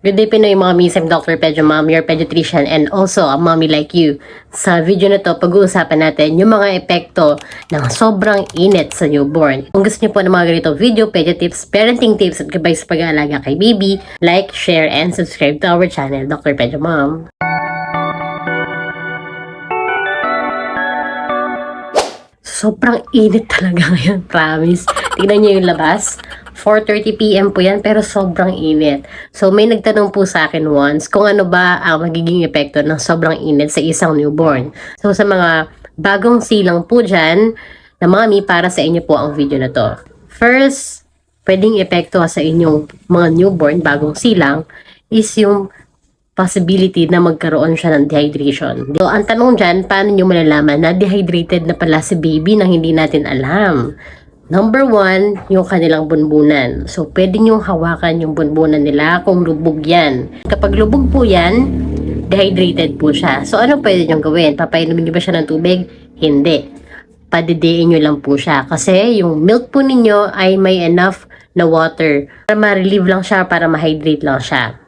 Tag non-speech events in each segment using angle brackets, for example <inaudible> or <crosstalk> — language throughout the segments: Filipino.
Good day Pinoy mga miss, I'm Dr. Pedro Mom, your pediatrician and also a mommy like you. Sa video na to, pag-uusapan natin yung mga epekto ng sobrang init sa newborn. Kung gusto niyo po ng mga ganito video, pedi tips, parenting tips at gabay sa pag-aalaga kay baby, like, share, and subscribe to our channel, Dr. Pedro Mom. Sobrang init talaga <laughs> ngayon, promise. Tingnan niyo yung labas. 4.30pm po yan, pero sobrang init. So, may nagtanong po sa akin once kung ano ba ang magiging epekto ng sobrang init sa isang newborn. So, sa mga bagong silang po dyan, na mami, para sa inyo po ang video na to. First, pwedeng epekto sa inyong mga newborn, bagong silang, is yung possibility na magkaroon siya ng dehydration. So, ang tanong dyan, paano nyo malalaman na dehydrated na pala si baby na hindi natin alam? Number one, yung kanilang bunbunan. So, pwede nyo hawakan yung bunbunan nila kung lubog yan. Kapag lubog po yan, dehydrated po siya. So, ano pwede nyo gawin? Papainumin nyo ba siya ng tubig? Hindi. Padidiin nyo lang po siya. Kasi yung milk po ninyo ay may enough na water para ma-relieve lang siya, para ma-hydrate lang siya.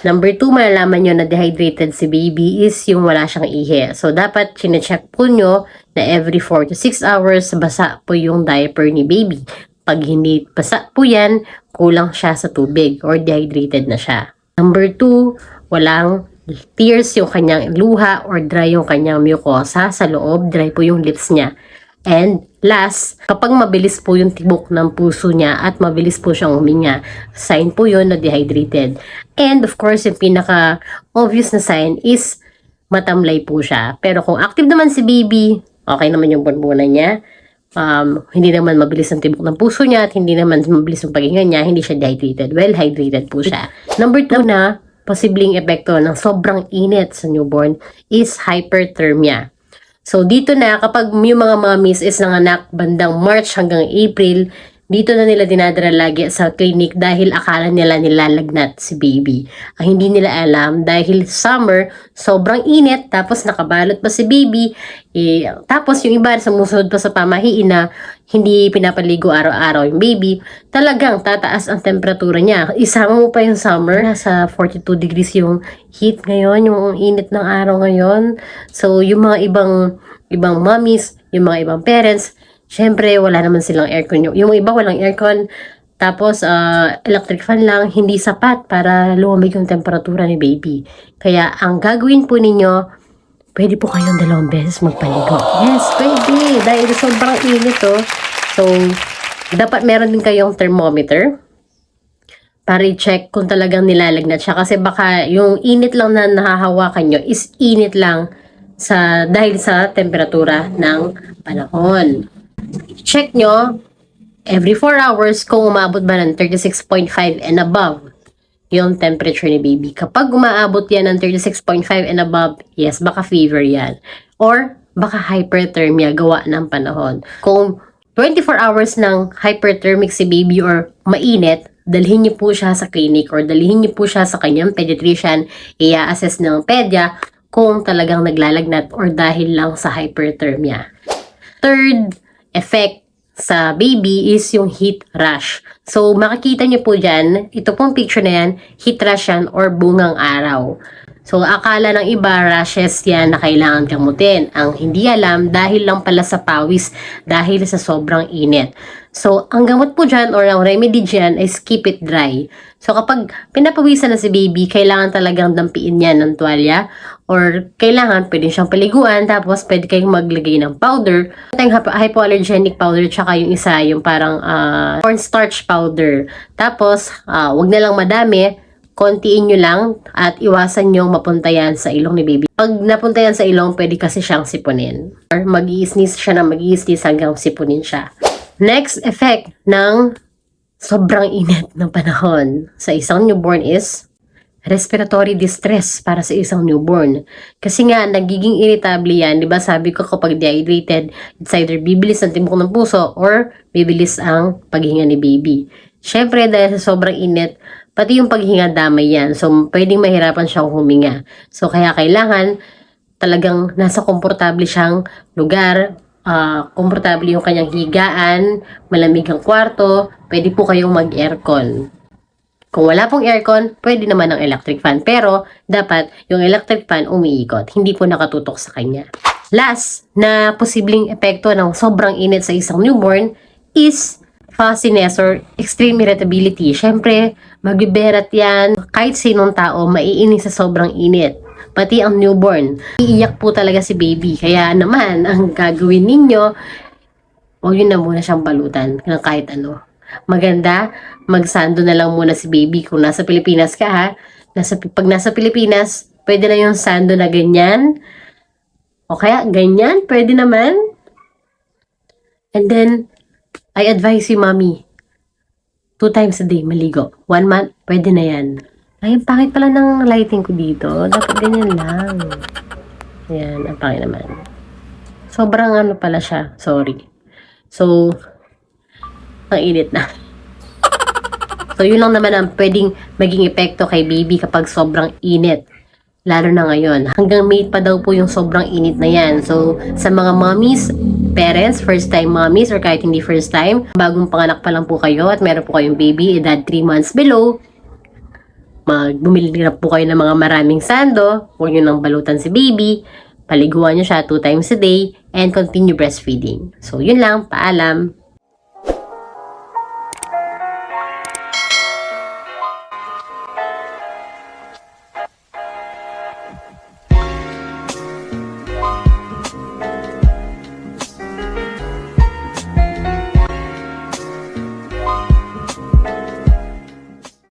Number two, malalaman nyo na dehydrated si baby is yung wala siyang ihi. So, dapat chinecheck po nyo na every 4 to 6 hours basa po yung diaper ni baby. Pag hindi basa po yan, kulang siya sa tubig or dehydrated na siya. Number two, walang tears yung kanyang luha or dry yung kanyang mucosa sa loob, dry po yung lips niya. And last, kapag mabilis po yung tibok ng puso niya at mabilis po siyang huminga, sign po yun na dehydrated. And of course, yung pinaka obvious na sign is matamlay po siya. Pero kung active naman si baby, okay naman yung bunbunan niya, um, hindi naman mabilis ang tibok ng puso niya at hindi naman mabilis ang paghinga niya, hindi siya dehydrated. Well hydrated po siya. Number two na, posibleng epekto ng sobrang init sa newborn is hyperthermia. So, dito na, kapag yung mga mommies is nanganak bandang March hanggang April, dito na nila dinadala lagi sa clinic dahil akala nila nilalagnat si baby. Ang hindi nila alam dahil summer, sobrang init, tapos nakabalot pa si baby, eh, tapos yung iba sumusunod pa sa pamahiin na hindi pinapaligo araw-araw yung baby, talagang tataas ang temperatura niya. Isama mo pa yung summer, nasa 42 degrees yung heat ngayon, yung init ng araw ngayon. So, yung mga ibang ibang mommies, yung mga ibang parents, syempre wala naman silang aircon. Yung iba walang aircon, tapos uh, electric fan lang, hindi sapat para lumamig yung temperatura ni baby. Kaya ang gagawin po ninyo, pwede po kayong dalawang beses magpaligo. Yes, pwede. Dahil sobrang init oh. So, dapat meron din kayong thermometer para i-check kung talagang nilalagnat siya. Kasi baka yung init lang na nahahawakan nyo is init lang sa dahil sa temperatura ng panahon. Check nyo every 4 hours kung umabot ba ng 36.5 and above yung temperature ni baby. Kapag umaabot yan ng 36.5 and above, yes, baka fever yan. Or baka hyperthermia gawa ng panahon. Kung 24 hours ng hyperthermic si baby or mainit, dalhin niyo po siya sa clinic or dalhin niyo po siya sa kanyang pediatrician, i-assess ng pedya kung talagang naglalagnat or dahil lang sa hyperthermia. Third effect sa baby is yung heat rash. So, makikita niyo po dyan, ito pong picture na yan, heat rash yan or bungang araw. So, akala ng iba, rashes yan na kailangan gamutin. Ang hindi alam, dahil lang pala sa pawis, dahil sa sobrang init. So, ang gamot po dyan or ang remedy dyan is keep it dry. So, kapag pinapawisan na si baby, kailangan talagang dampiin yan ng tuwalya or kailangan pwede siyang paliguan tapos pwede kayong maglagay ng powder. Yung hypoallergenic powder tsaka yung isa, yung parang uh, cornstarch powder. Tapos, uh, wag na lang madami kontiin nyo lang at iwasan nyo mapunta yan sa ilong ni baby. Pag napunta yan sa ilong, pwede kasi siyang sipunin. Or mag sneeze siya na mag sneeze hanggang sipunin siya. Next effect ng sobrang init ng panahon sa isang newborn is respiratory distress para sa isang newborn. Kasi nga, nagiging irritable yan. Di ba sabi ko kapag dehydrated, it's either bibilis ang tibok ng puso or bibilis ang paghinga ni baby. Siyempre, dahil sa sobrang init, Pati yung paghinga damay yan. So, pwedeng mahirapan siyang huminga. So, kaya kailangan talagang nasa komportable siyang lugar, uh, komportable yung kanyang higaan, malamig ang kwarto, pwede po kayong mag-aircon. Kung wala pong aircon, pwede naman ng electric fan. Pero, dapat yung electric fan umiikot. Hindi po nakatutok sa kanya. Last na posibleng epekto ng sobrang init sa isang newborn is fussiness or extreme irritability. Siyempre, magbiberat yan. Kahit sinong tao, maiinis sa sobrang init. Pati ang newborn. Iiyak po talaga si baby. Kaya naman, ang gagawin ninyo, huwag yun na muna siyang balutan ng kahit ano. Maganda, magsando na lang muna si baby kung nasa Pilipinas ka ha. Nasa, pag nasa Pilipinas, pwede na yung sando na ganyan. O kaya, ganyan, pwede naman. And then, I advise you, mommy, two times a day maligo. One month, pwede na yan. Ay, ang pangit pala ng lighting ko dito. Dapat ganyan lang. Ayan, ang pangit naman. Sobrang ano pala siya. Sorry. So, ang init na. So, yun lang naman ang pwedeng maging epekto kay baby kapag sobrang init. Lalo na ngayon. Hanggang May pa daw po yung sobrang init na yan. So, sa mga mommies, parents, first time mommies, or kahit hindi first time, bagong panganak pa lang po kayo at meron po kayong baby, edad 3 months below, magbumili na po kayo ng mga maraming sando, huwag nyo nang balutan si baby, paliguan nyo siya two times a day, and continue breastfeeding. So, yun lang. Paalam.